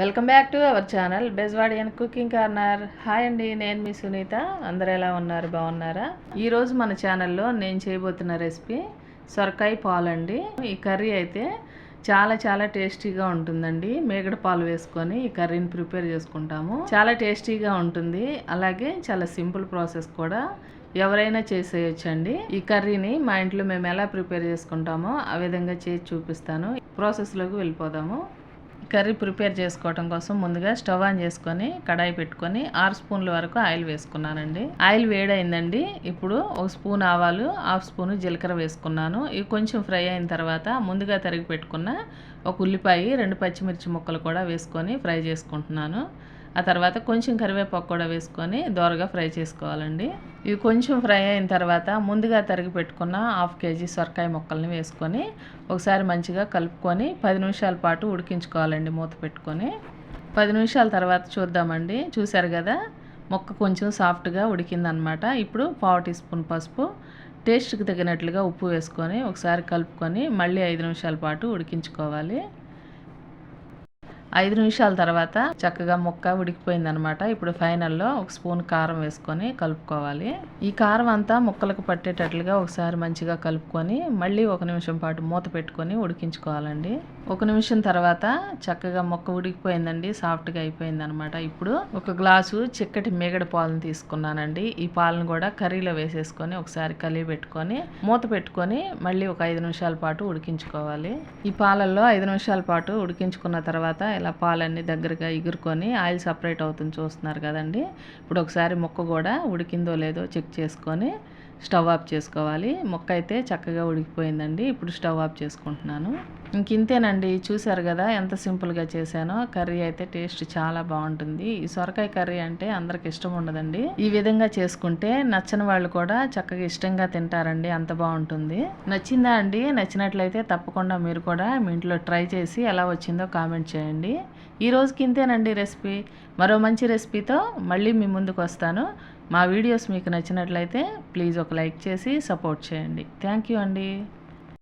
Welcome back to our channel Bezwadi and cooking corner. Hi అండి నేను మీ సునీత. అందరు ఎలా ఉన్నారు? బాగున్నారా? ఈరోజు మన ఛానల్లో నేను చేయబోతున్న రెసిపీ సొరకాయ పాలు అండి ఈ కర్రీ అయితే చాలా చాలా టేస్టీగా ఉంటుందండి. మేగడ పాలు వేసుకొని ఈ కర్రీని ప్రిపేర్ చేసుకుంటాము. చాలా టేస్టీగా ఉంటుంది. అలాగే చాలా సింపుల్ ప్రాసెస్ కూడా ఎవరైనా చేసేయచ్చండి. ఈ కర్రీని మా ఇంట్లో మేము ఎలా ప్రిపేర్ చేసుకుంటామో ఆ విధంగా చేసి చూపిస్తాను. ప్రాసెస్లోకి వెళ్ళిపోదాము. కర్రీ ప్రిపేర్ చేసుకోవటం కోసం ముందుగా స్టవ్ ఆన్ చేసుకొని కడాయి పెట్టుకొని ఆరు స్పూన్ల వరకు ఆయిల్ వేసుకున్నానండి. ఆయిల్ వేడైందండి. ఇప్పుడు ఒక స్పూన్ ఆవాలు హాఫ్ స్పూన్ జీలకర్ర వేసుకున్నాను. ఇవి కొంచెం ఫ్రై అయిన తర్వాత ముందుగా తరిగి పెట్టుకున్న ఒక ఉల్లిపాయ రెండు పచ్చిమిర్చి ముక్కలు కూడా వేసుకొని ఫ్రై చేసుకుంటున్నాను. ఆ తర్వాత కొంచెం కరివేపాకు కూడా వేసుకొని దోరగా ఫ్రై చేసుకోవాలండి. ఇవి కొంచెం ఫ్రై అయిన తర్వాత ముందుగా తరిగి పెట్టుకున్న హాఫ్ కేజీ సొరకాయ ముక్కల్ని వేసుకొని ఒకసారి మంచిగా కలుపుకొని పది నిమిషాల పాటు ఉడికించుకోవాలండి మూత పెట్టుకొని. పది నిమిషాల తర్వాత చూద్దామండి. చూశారు కదా? మొక్క కొంచెం సాఫ్ట్గా ఉడికిందనమాట. ఇప్పుడు పావు టీ స్పూన్ పసుపు టేస్ట్కి తగినట్లుగా ఉప్పు వేసుకొని ఒకసారి కలుపుకొని మళ్ళీ ఐదు నిమిషాల పాటు ఉడికించుకోవాలి. ఐదు నిమిషాల తర్వాత చక్కగా ముక్క ఉడికిపోయింది అనమాట ఇప్పుడు ఫైనల్లో ఒక స్పూన్ కారం వేసుకొని కలుపుకోవాలి. ఈ కారం అంతా ముక్కలకు పట్టేటట్లుగా ఒకసారి మంచిగా కలుపుకొని మళ్ళీ ఒక నిమిషం పాటు మూత పెట్టుకొని ఉడికించుకోవాలండి. ఒక నిమిషం తర్వాత చక్కగా మొక్క ఉడికిపోయిందండి సాఫ్ట్గా అయిపోయింది అనమాట ఇప్పుడు ఒక గ్లాసు చిక్కటి మేగడ పాలను తీసుకున్నానండి. ఈ పాలను కూడా కర్రీలో వేసేసుకొని ఒకసారి కలిగి పెట్టుకొని మూత పెట్టుకొని మళ్ళీ ఒక ఐదు నిమిషాల పాటు ఉడికించుకోవాలి. ఈ పాలల్లో ఐదు నిమిషాల పాటు ఉడికించుకున్న తర్వాత ఇలా పాలన్నీ దగ్గరగా ఎగురుకొని ఆయిల్ సపరేట్ అవుతుంది చూస్తున్నారు కదండి. ఇప్పుడు ఒకసారి ముక్క కూడా ఉడికిందో లేదో చెక్ చేసుకొని స్టవ్ ఆఫ్ చేసుకోవాలి. మొక్క అయితే చక్కగా ఉడికిపోయిందండి. ఇప్పుడు స్టవ్ ఆఫ్ చేసుకుంటున్నాను. ఇంక ఇంతేనండి. చూశారు కదా ఎంత సింపుల్గా చేశానో. కర్రీ అయితే టేస్ట్ చాలా బాగుంటుంది. ఈ సొరకాయ కర్రీ అంటే అందరికి ఇష్టం ఉండదండి. ఈ విధంగా చేసుకుంటే నచ్చని వాళ్ళు కూడా చక్కగా ఇష్టంగా తింటారండి. అంత బాగుంటుంది. నచ్చిందా అండి? నచ్చినట్లయితే తప్పకుండా మీరు కూడా మీ ఇంట్లో ట్రై చేసి ఎలా వచ్చిందో కామెంట్ చేయండి. ఈ రోజుకి ఇంతేనండి రెసిపీ. మరో మంచి రెసిపీతో మళ్ళీ మీ ముందుకు వస్తాను. మా వీడియోస్ మీకు నచ్చినట్లయితే ప్లీజ్ ఒక లైక్ చేసి సపోర్ట్ చేయండి. థ్యాంక్ యూ అండి.